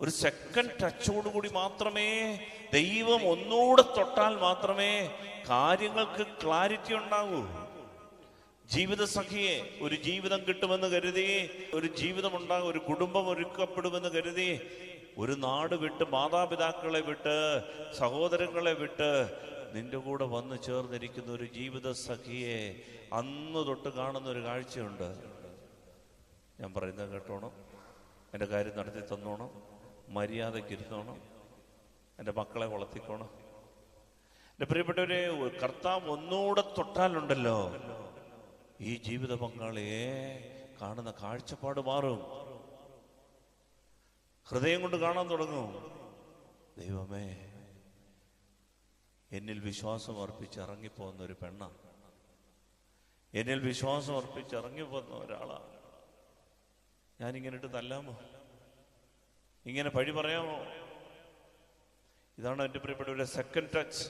ഒരു സെക്കൻഡ് ടച്ചോട് കൂടി മാത്രമേ ദൈവം ഒന്നുകൂടെ തൊട്ടാൽ മാത്രമേ കാര്യങ്ങൾക്ക് ക്ലാരിറ്റി ഉണ്ടാകൂ ജീവിത സഖിയെ ഒരു ജീവിതം കിട്ടുമെന്ന് കരുതി ഒരു ജീവിതം ഉണ്ടാകും ഒരു കുടുംബം ഒരുക്കപ്പെടുമെന്ന് കരുതി ഒരു നാട് വിട്ട് മാതാപിതാക്കളെ വിട്ട് സഹോദരങ്ങളെ വിട്ട് നിന്റെ കൂടെ വന്ന് ചേർന്നിരിക്കുന്ന ഒരു ജീവിത സഖിയെ അന്ന് തൊട്ട് കാണുന്ന ഒരു കാഴ്ചയുണ്ട്. ഞാൻ പറയുന്നത് കേട്ടോണം. എന്റെ കാര്യം നടത്തി തന്നോണം. മര്യാദയ്ക്ക് എന്റെ മക്കളെ വളർത്തിക്കോണം. എന്റെ പ്രിയപ്പെട്ടവരെ കർത്താവ് ഒന്നുകൂടെ തൊട്ടാലുണ്ടല്ലോ. ഈ ജീവിത പങ്കാളിയെ കാണുന്ന കാഴ്ചപ്പാട് മാറും. ഹൃദയം കൊണ്ട് കാണാൻ തുടങ്ങും. ദൈവമേ എന്നിൽ വിശ്വാസം അർപ്പിച്ച് ഇറങ്ങിപ്പോകുന്ന ഒരു പെണ്ണ. എന്നിൽ വിശ്വാസം അർപ്പിച്ച് ഇറങ്ങിപ്പോകുന്ന ഒരാളാണ് ഞാനിങ്ങനെ ഇട്ട് തല്ലാമോ? ഇങ്ങനെ പഴി പറയാമോ? ഇതാണ് എന്റെ പ്രിയപ്പെട്ട ഒരു സെക്കൻഡ് ടച്ച്